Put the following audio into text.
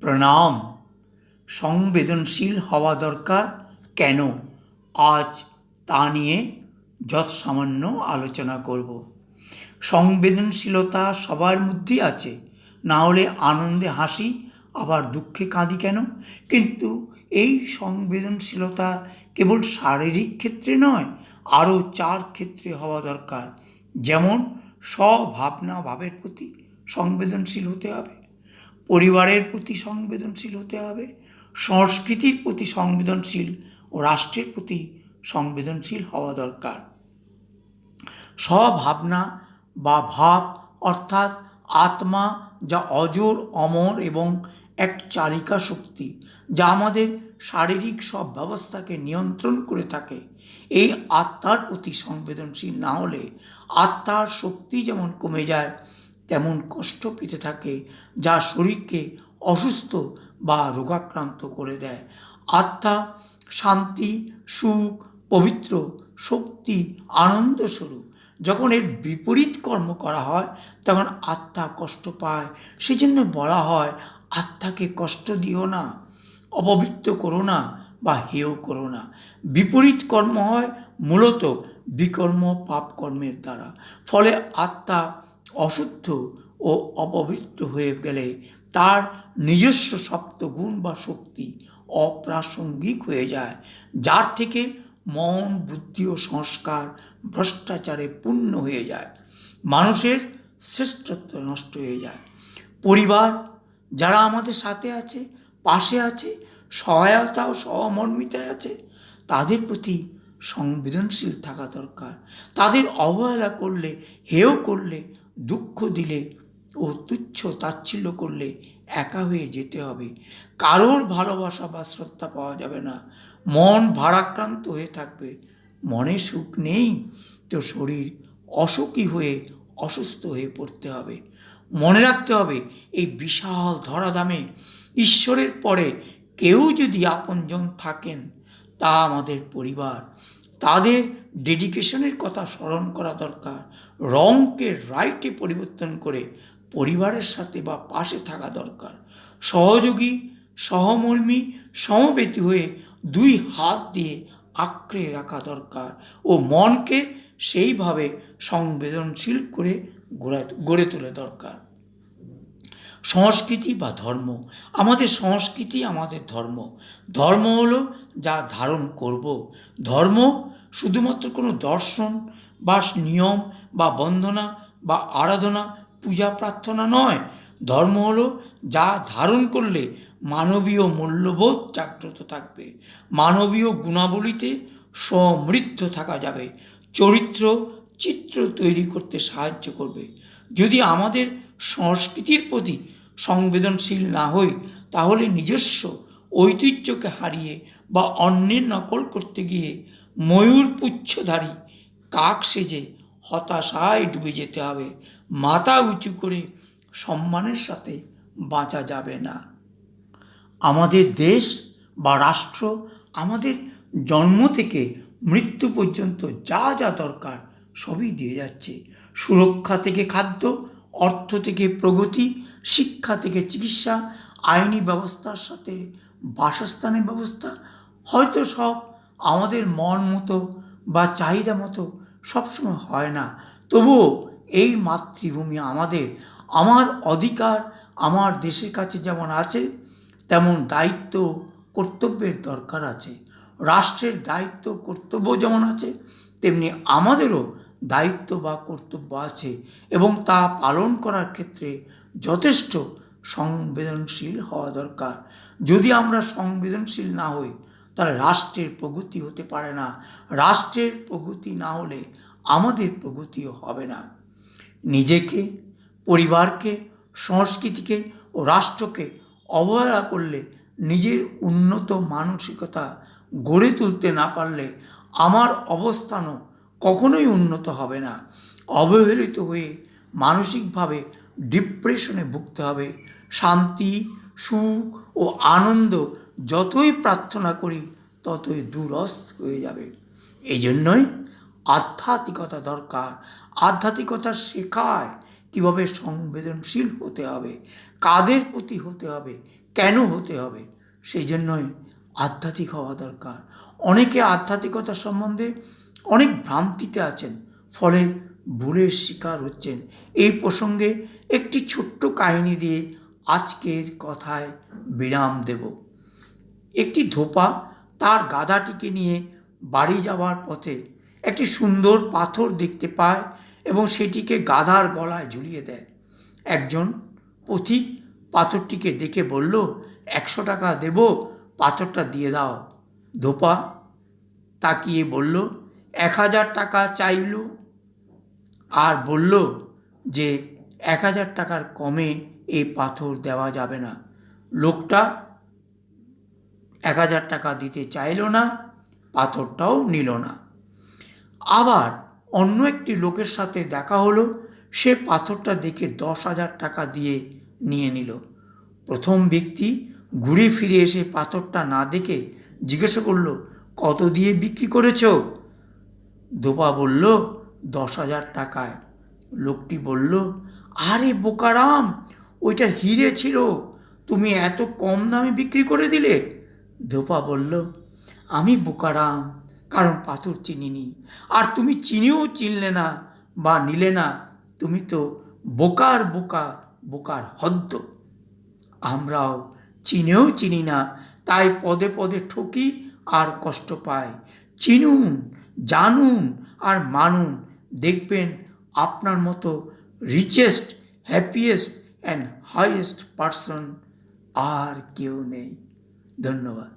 প্রণাম। সংবেদনশীল হওয়া দরকার কেন? আজ তা নিয়ে যৎসামান্য আলোচনা করব। সংবেদনশীলতা সবার মধ্যেই আছে। না হলে আনন্দে হাসি, আবার দুঃখে কাঁদি কেন? কিন্তু এই সংবেদনশীলতা কেবল শারীরিক ক্ষেত্রে নয়, আরও চার ক্ষেত্রে হওয়া দরকার। যেমন স্বভাবনা ভাবের প্রতি সংবেদনশীল হতে হবে পরিবারের প্রতি সংবেদনশীল হতে হবে, সংস্কৃতির প্রতি সংবেদনশীল ও রাষ্ট্রের প্রতি সংবেদনশীল হওয়া দরকার। স্বভাবনা বা ভাব অর্থাৎ আত্মা যা অজর, অমর এবং এক চালিকা শক্তি যা আমাদের শারীরিক সব ব্যবস্থাকে নিয়ন্ত্রণ করে থাকে, এই আত্মার প্রতি সংবেদনশীল না হলে আত্মার শক্তি যেমন কমে যায় তেমন কষ্ট পেতে থাকে যা শরীরকে অসুস্থ বা রোগাক্রান্ত করে দেয়। আত্মা শান্তি, সুখ, পবিত্র, শক্তি, আনন্দ স্বরূপ। যখন এর বিপরীত কর্ম করা হয়, তখন আত্মা কষ্ট পায়। সেজন্য বলা হয়, আত্মাকে কষ্ট দিও না, অপবিত্র করো না বা হেয় করো না। বিপরীত কর্ম হয় মূলত বিকর্ম পাপ কর্মের দ্বারা। ফলে আত্মা অশুদ্ধ ও অপবিত্র হয়ে গেলে তার নিজস্ব সপ্তগুণ বা শক্তি অপ্রাসঙ্গিক হয়ে যায়, যার থেকে মন, বুদ্ধি ও সংস্কার ভ্রষ্টাচারে পূর্ণ হয়ে যায়। মানুষের শ্রেষ্ঠত্ব নষ্ট হয়ে যায়। পরিবার যারা আমাদের সাথে আছে, পাশে আছে, সহায়তা ও সহমর্মিতায় আছে, তাদের প্রতি সংবেদনশীল থাকা দরকার। তাদের অবহেলা করলে, হেয় করলে, দুঃখ দিলে ও তুচ্ছ তাচ্ছিল্য করলে একা হয়ে যেতে হবে। কারোর ভালোবাসা বা শ্রদ্ধা পাওয়া যাবে না। মন ভারাক্রান্ত হয়ে থাকবে। মনে সুখ নেই তো শরীর অসুখী হয়ে অসুস্থ হয়ে পড়তে হবে। মনে রাখতে হবে, এই বিশাল ধরাধামে ঈশ্বরের পরে কেউ যদি আপনজন থাকেন তা আমাদের পরিবার। তাদের ডেডিকেশনের কথা স্মরণ করা দরকার। রংকে রাইটে পরিবর্তন করে পরিবারের সাথে বা পাশে থাকা দরকার। সহযোগী, সহমর্মী, সমবেতী হয়ে দুই হাত দিয়ে আঁকড়ে রাখা দরকার ও মনকে সেইভাবে সংবেদনশীল করে গড়ে তোলা দরকার। সংস্কৃতি বা ধর্ম? আমাদের সংস্কৃতি আমাদের ধর্ম। ধর্ম হলো যা ধারণ করব। ধর্ম শুধুমাত্র কোনো দর্শন বা নিয়ম বা বন্দনা বা আরাধনা, পূজা, প্রার্থনা নয়। ধর্ম হলো যা ধারণ করলে মানবীয় মূল্যবোধ জাগ্রত থাকবে। মানবীয় গুণাবলীতে সমৃদ্ধ থাকা যাবে। চরিত্র, চিত্র তৈরি করতে সাহায্য করবে। যদি আমাদের সংস্কৃতির প্রতি সংবেদনশীল না হই, তাহলে নিজস্ব ঐতিহ্যকে হারিয়ে বা অন্যের নকল করতে গিয়ে ময়ূর পুচ্ছধারী কাক সেজে হতাশায় ডুবে যেতে হবে। মাথা উঁচু করে সম্মানের সাথে বাঁচা যাবে না। আমাদের দেশ বা রাষ্ট্র আমাদের জন্ম থেকে মৃত্যু পর্যন্ত যা যা দরকার সবই দিয়ে যাচ্ছে। সুরক্ষা থেকে খাদ্য অর্থ থেকে প্রগতি, শিক্ষা থেকে চিকিৎসা, আইনি ব্যবস্থার সাথে বাসস্থানের ব্যবস্থা। হয়তো সব আমাদের মন মতো বা চাহিদা মতো সবসময় হয় না। তবুও এই মাতৃভূমি আমাদের, আমার অধিকার আমার দেশের কাছে যেমন আছে, তেমন দায়িত্ব, কর্তব্যের দরকার আছে। রাষ্ট্রের দায়িত্ব, কর্তব্য যেমন আছে, তেমনি আমাদেরও দায়িত্ব বা কর্তব্য আছে এবং তা পালন করার ক্ষেত্রে যথেষ্ট সংবেদনশীল হওয়া দরকার। যদি আমরা সংবেদনশীল না হই, তাহলে রাষ্ট্রের প্রগতি হতে পারে না। রাষ্ট্রের প্রগতি না হলে আমাদের প্রগতিও হবে না। নিজেকে, পরিবারকে, সংস্কৃতিকে ও রাষ্ট্রকে অবহেলা করলে নিজের উন্নত মানসিকতা গড়ে তুলতে না পারলে আমার অবস্থানও কখনোই উন্নত হবে না। অবহেলিত হয়ে মানসিকভাবে ডিপ্রেশনে ভুগতে হবে। শান্তি, সুখ ও আনন্দ যতই প্রার্থনা করি, ততই দূরস হয়ে যাবে। এই জন্যই আধ্যাত্মিকতা দরকার। আধ্যাত্মিকতা শেখায় কীভাবে সংবেদনশীল হতে হবে, কাদের প্রতি হতে হবে, কেন হতে হবে সেই জন্যই আধ্যাত্মিক হওয়া দরকার। অনেকে আধ্যাত্মিকতা সম্বন্ধে অনেক ভ্রান্তিতে আছেন, ফলে ভুলের শিকার হচ্ছেন। এই প্রসঙ্গে একটি ছোট্ট কাহিনী দিয়ে আজকের কথায় বিরাম দেব। একটি ধোপা তার গাধাটিকে নিয়ে বাড়ি যাওয়ার পথে একটি সুন্দর পাথর দেখতে পায় এবং সেটিকে গাধার গলায় ঝুলিয়ে দেয়। একজন পথিক পাথরটিকে দেখে বলল, একশো টাকা দেব, পাথরটা দিয়ে দাও। ধোপা তাকিয়ে বলল এক হাজার টাকা চাইল আর বলল যে এক হাজার টাকার কমে এই পাথর দেওয়া যাবে না। লোকটা এক হাজার টাকা দিতে চাইল না, পাথরটাও নিল না। আবার অন্য একটি লোকের সাথে দেখা হলো, সে পাথরটা দেখে দশ হাজার টাকা দিয়ে নিয়ে নিল। প্রথম ব্যক্তি ঘুরে ফিরে এসে পাথরটা না দেখে জিজ্ঞাসা করল, কত দিয়ে বিক্রি করেছ? ধোপা বলল, দশ হাজার টাকায়। লোকটি বলল, আরে বোকারাম, ওইটা হিরে ছিল। তুমি এত কম দামে বিক্রি করে দিলে? ধোপা বলল, আমি বোকারাম, কারণ পাথর চিনিনি। আর তুমি চিনিও চিনলে না বা নিলে না, তুমি তো বোকার বোকা, বোকার হদ্দ। আমরাও চিনেও চিনি না, তাই পদে পদে ঠকি আর কষ্ট পাই। চিনুন, জানুন আর মানুন। দেখবেন আপনার মতো richest happiest and highest person আর কেউ নেই। ধন্যবাদ।